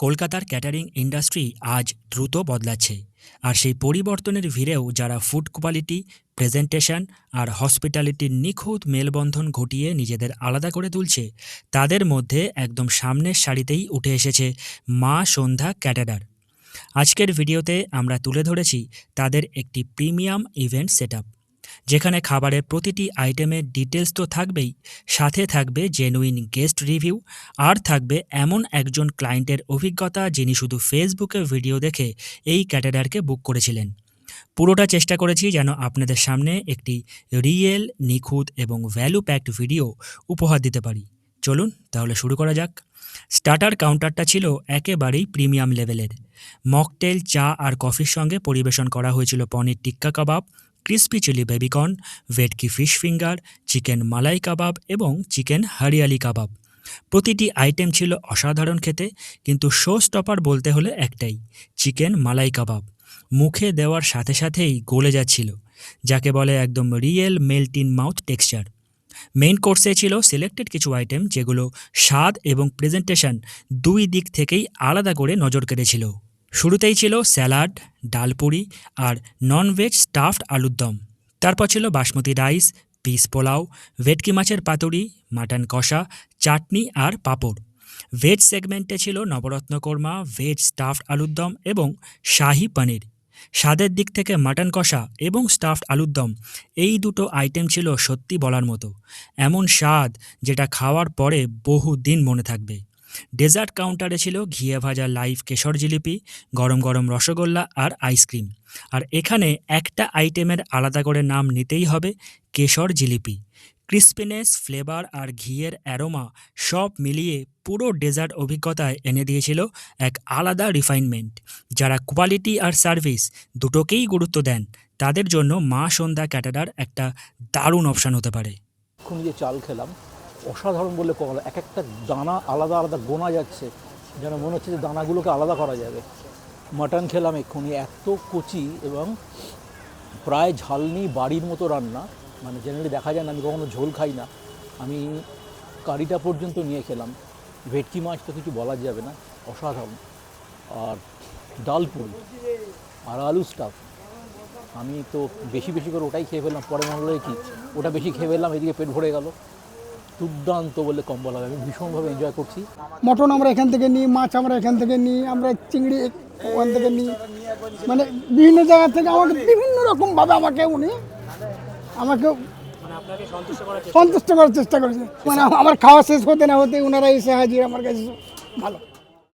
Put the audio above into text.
কলকাতার catering industry আজ দ্রুত বদলাচ্ছে, আর সেই পরিবর্তনের ভিড়েও যারা ফুড কোয়ালিটি, প্রেজেন্টেশন আর হসপিটালিটির নিখুঁত মেলবন্ধন ঘটিয়ে নিজেদের আলাদা করে তুলছে, তাদের মধ্যে একদম সামনের সারিতেই উঠে এসেছে মা সন্ধ্যা ক্যাটারার। আজকের ভিডিওতে আমরা তুলে ধরেছি তাদের একটি প্রিমিয়াম ইভেন্ট সেটআপ। যেখানে খাবারের প্রতিটি আইটেমের ডিটেলস তো থাকবেই, সাথে থাকবে জেনুইন গেস্ট রিভিউ আর থাকবে এমন একজন ক্লায়েন্টের অভিজ্ঞতা যিনি শুধু ফেসবুকে ভিডিও দেখে এই ক্যাটারারকে বুক করেছিলেন। পুরোটা চেষ্টা করেছি যেন আপনাদের সামনে একটি রিয়েল নিখুঁত এবং ভ্যালু প্যাকড ভিডিও উপহার দিতে পারি। চলুন তাহলে শুরু করা যাক। স্টার্টার কাউন্টারটা ছিল একেবারেই প্রিমিয়াম লেভেলের মকটেল চা আর কফির সঙ্গে পরিবেশন করা হয়েছিল paneer tikka kebab crispy chilli baby corn, bhetki fish finger, chicken malai kebab এবং চিকেন হরিয়ালি কাবাব। প্রতিটি আইটেম ছিল অসাধারণ খেতে, কিন্তু শো স্টপার বলতে হলে একটাই, চিকেন মালাই কাবাব। মুখে দেওয়ার সাথে সাথেই গলে যাচ্ছিল, যাকে বলে একদম real melt in mouth texture. Main কোর্সে ছিল সিলেক্টেড কিছু আইটেম যেগুলো স্বাদ এবং প্রেজেন্টেশন দুই দিক থেকেই আলাদা করে নজর কেড়েছিল। শুরুতেই ছিল স্যালাড, ডালপুরি আর ননভেজ স্টাফড আলুর দম। তারপর ছিল বাসমতি রাইস, পিস পোলাও, ভেটকি মাছের পাতুরি, মাটন কষা, চাটনি আর পাঁপড়। ভেজ সেগমেন্টে ছিল নবরত্ন কোরমা ভেজ স্টাফড আলুর দম এবং শাহি পনির। স্বাদের দিক থেকে মাটন কষা এবং স্টাফড আলুর দম, এই দুটো আইটেম ছিল সত্যি বলার মতো। এমন স্বাদ যেটা খাওয়ার পরে বহু দিন মনে থাকবে। ডেজার্ট কাউন্টারে ছিল ঘিয়ে ভাজা লাইভ কেশর জিলিপি, গরম গরম রসগোল্লা আর আইসক্রিম। আর এখানে একটা আইটেমের আলাদা করে নাম নিতেই হবে, কেশর জিলিপি। ক্রিস্পিনেস, ফ্লেভার আর ঘিয়ের অ্যারোমা সব মিলিয়ে পুরো ডেজার্ট অভিজ্ঞতায় এনে দিয়েছিল এক আলাদা রিফাইনমেন্ট। যারা কোয়ালিটি আর সার্ভিস দুটোকেই গুরুত্ব দেন, তাদের জন্য মা সন্ধ্যা ক্যাটারার একটা দারুণ অপশান হতে পারে। এখন যে চাল খেলাম অসাধারণ বললে কমলা এক একটা দানা আলাদা আলাদা গোনা যাচ্ছে, যেন মনে হচ্ছে যে দানাগুলোকে আলাদা করা যাবে। মাটন খেলাম এক্ষুনি, এত কচি এবং প্রায় ঝালনি বাড়ির মতো রান্না। মানে জেনারেলি দেখা যায় না, আমি কখনো ঝোল খাই না। আমি কারিটা পর্যন্ত নিয়ে খেলাম। ভেটকি মাছ তো কিছু বলা যাবে না, অসাধারণ। আর ডাল পুরি আর আলু স্টাফ আমি তো বেশি বেশি করে ওটাই খেয়ে ফেললাম, পরে মনে হলো কি, ওটা বেশি খেয়ে ফেললাম, এদিকে পেট ভরে গেল। দুর্দান্ত বলে কম বলা হবে। আমি ভীষণভাবে এনজয় করছি। মটন আমরা এখান থেকে নিই, মাছ আমরা এখান থেকে নিই, আমরা চিংড়ি ওখান থেকে নিই। মানে বিভিন্ন জায়গা থেকে আমাকে বিভিন্ন রকমভাবে আমাকে উনি আমাকে সন্তুষ্ট করার চেষ্টা করেছে। মানে আমার খাওয়া শেষ হতে না হতে ওনারা এসে হাজির, আমার কাছে ভালো।